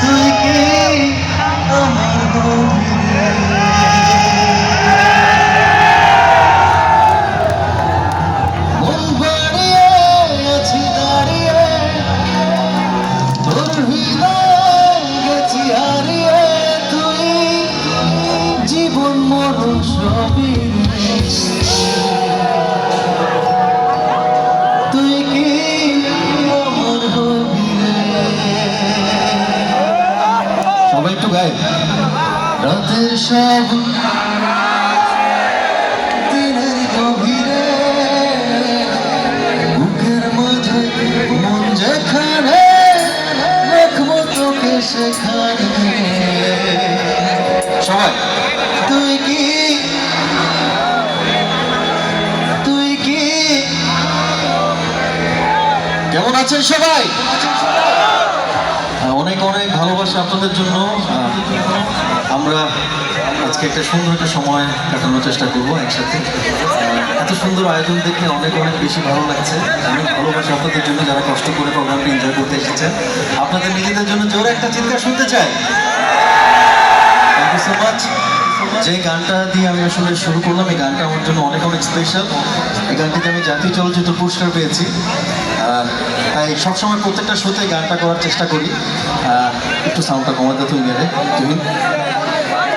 তুই কি আমার গভীরে সবাই একটু গাই। রাতের সব দিনের গভীরে সবাই। তুই কি? তুই কি? কেমন আছেন সবাই? অনেক অনেক ভালোবাসা আপনাদের জন্য। আমরা আজকে একটা সুন্দর একটা সময় কাটানোর চেষ্টা করব একসাথে। এত সুন্দর আয়োজন দেখে অনেক অনেক বেশি ভালো লাগছে। অনেক ভালোবাসা আপনাদের জন্য যারা কষ্ট করে প্রোগ্রামটি এনজয় করতে এসেছেন। আপনাদের নিজেদের জন্য জোরে একটা চিৎকার শুনতে চাই। থ্যাংক ইউ সো মাচ যে গানটা দিয়ে আমি আসলে শুরু করলাম, এই গানটা আমার জন্য অনেক অনেক স্পেশাল এই গানটিতে আমি জাতীয় চলচ্চিত্র পুরস্কার পেয়েছি। তাই সবসময় প্রত্যেকটা শোতে গানটা করার চেষ্টা করি। একটু সাউন্ডটা কমাতে তুই গেলে তুমি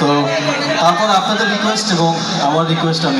তো, তারপর আপনাদের রিকোয়েস্ট এবং আমার রিকোয়েস্ট আমি